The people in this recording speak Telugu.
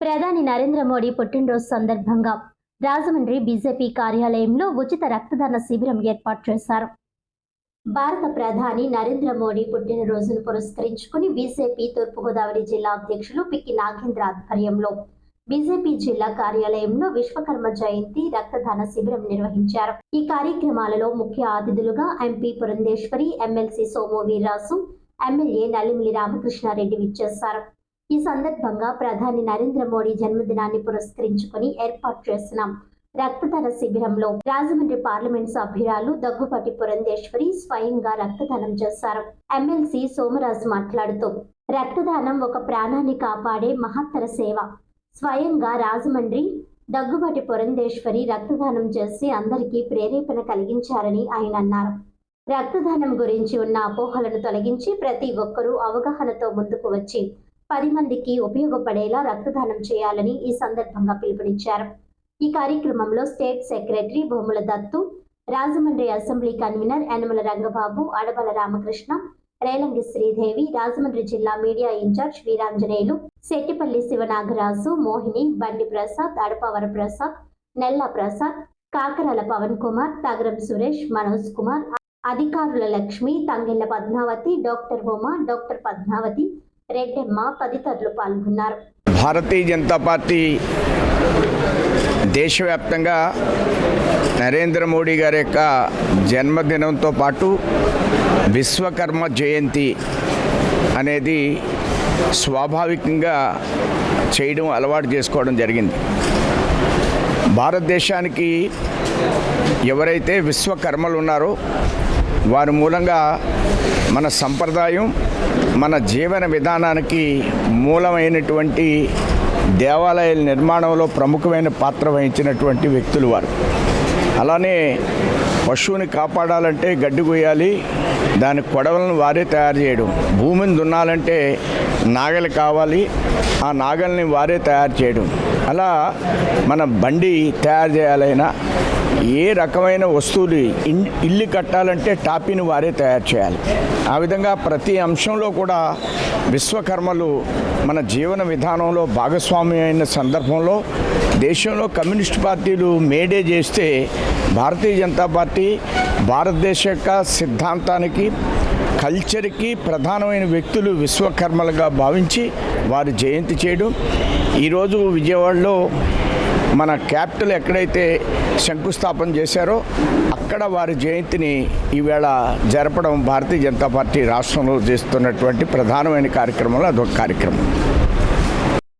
ప్రధాని నరేంద్ర మోడీ పుట్టినరోజు సందర్భంగా రాజమండ్రి బీజేపీ కార్యాలయంలో ఉచిత రక్తదాన శిబిరం ఏర్పాటు చేశారు. భారత ప్రధాని నరేంద్ర మోడీ పుట్టినరోజును పురస్కరించుకుని బీజేపీ తూర్పుగోదావరి జిల్లా అధ్యక్షులు పిక్కి నాగేంద్ర ఆధ్వర్యంలో బీజేపీ జిల్లా కార్యాలయంలో విశ్వకర్మ జయంతి రక్తదాన శిబిరం నిర్వహించారు. ఈ కార్యక్రమాలలో ముఖ్య అతిథులుగా MP Purandeswari MLC Somu Veerraju MLA Nallamilli Ramakrishna Reddy విచ్చేశారు. ఈ సందర్భంగా ప్రధాని నరేంద్ర మోడీ జన్మదినాన్ని పురస్కరించుకుని ఏర్పాటు చేసిన రక్తదాన శిబిరంలో రాజమండ్రి పార్లమెంట్ సభ్యురాలు దగ్గుపాటి పురంధేశ్వరి స్వయంగా రక్తదానం చేశారు. ఎమ్మెల్సీ సోమరాజు మాట్లాడుతూ రక్తదానం ఒక ప్రాణాన్ని కాపాడే మహత్తర సేవ. స్వయంగా రాజమండ్రి దగ్గుబాటి పురంధేశ్వరి రక్తదానం చేసి అందరికీ ప్రేరేపణ కలిగించారని ఆయన అన్నారు. రక్తదానం గురించి ఉన్న అపోహలను తొలగించి ప్రతి ఒక్కరూ అవగాహనతో ముందుకు వచ్చి పది మందికి ఉపయోగపడేలా రక్తదానం చేయాలని ఈ సందర్భంగా పిలుపునిచ్చారు. ఈ కార్యక్రమంలో state secretary Bhumula Dattu Rajahmundry assembly convener Yanamala Rangababu Adabala Ramakrishna Relangi Sridevi Rajahmundry జిల్లా మీడియా ఇన్ఛార్జ్ వీరాంజనేయులు శెట్టిపల్లి శివనాగరాజు మోహిని బండి ప్రసాద్ అడపవర ప్రసాద్ నెల్ల ప్రసాద్ కాకరాల పవన్ కుమార్ తగరం సురేష్ మనోజ్ కుమార్ అధికారుల లక్ష్మి తంగెళ్ళ పద్మావతి డాక్టర్ ఉమా డాక్టర్ పద్మావతి రెడ్డెమ్మ తదితరులు పాల్గొన్నారు. భారతీయ జనతా పార్టీ దేశవ్యాప్తంగా నరేంద్ర మోడీ గారి యొక్క జన్మదినంతో పాటు విశ్వకర్మ జయంతి అనేది స్వాభావికంగా చేయడం అలవాటు చేసుకోవడం జరిగింది. భారతదేశానికి ఎవరైతే విశ్వకర్మలు ఉన్నారో వారి మూలంగా మన సంప్రదాయం మన జీవన విధానానికి మూలమైనటువంటి దేవాలయాల నిర్మాణంలో ప్రముఖమైన పాత్ర వహించినటువంటి వ్యక్తులు వారు. అలానే పశువుని కాపాడాలంటే గడ్డి కొయ్యాలి దాని కొడవలను వారే తయారు చేయడం. భూమిని దున్నాలంటే నాగలి కావాలి ఆ నాగల్ని వారే తయారు చేయడం. అలా మన బండి తయారు చేయాలైనా ఏ రకమైన వస్తువులు ఇల్లు కట్టాలంటే టాపీని వారే తయారు చేయాలి. ఆ విధంగా ప్రతి అంశంలో కూడా విశ్వకర్మలు మన జీవన విధానంలో భాగస్వామ్యమైన అయిన సందర్భంలో దేశంలో కమ్యూనిస్ట్ పార్టీలు మేడే చేస్తే భారతీయ జనతా పార్టీ భారతదేశ యొక్క సిద్ధాంతానికి కల్చర్కి ప్రధానమైన వ్యక్తులు విశ్వకర్మలుగా భావించి వారి జయంతి చేయడం. ఈరోజు విజయవాడలో మన క్యాపిటల్ ఎక్కడైతే శంకుస్థాపన చేశారో అక్కడ వారి జయంతిని ఈవేళ జరపడం భారతీయ జనతా పార్టీ రాష్ట్రంలో చేస్తున్నటువంటి ప్రధానమైన కార్యక్రమంలో అదొక కార్యక్రమం.